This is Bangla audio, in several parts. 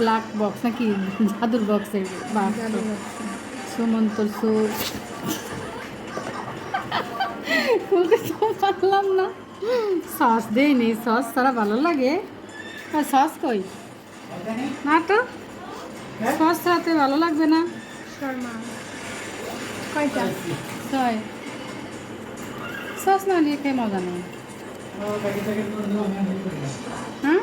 ব্ল্যাক বক্স নাকি জাদুর বাক্স সুমন্তর সুর। খুলতে তো পারলাম না। সস দেই নেই সস তারা ভালো লাগে। আর সস কই? না তো? সস ছাড়াতে ভালো লাগবে না? কয়টা? ছয়। সস না নিয়ে খেয়ে মজা নেই। হ্যাঁ?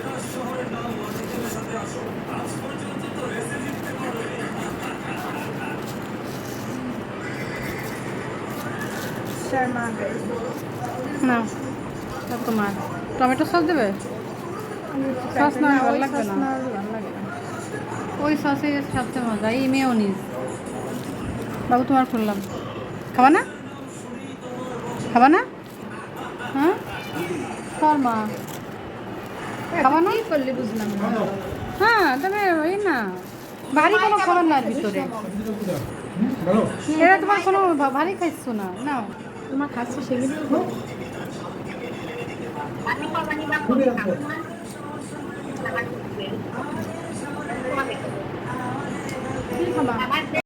না তা তোমার টমেটো সস দেবে? সস না ভালো লাগবে না। ওই সসে সবচেয়ে মজা এই মেয়নিজ। বাবু তোমার খুললাম। খাবা না? খাবা না? হ্যাঁ? শর্মা খাবা না? করলে বুঝলাম না। হ্যাঁ তবে ওই না। ভারী কোনো খাবার না ভিতরে। এরা তোমার কোনো ভারী খাইছো না। নাও। তোমার খাচ্ছে সেগুলো কি খাবা?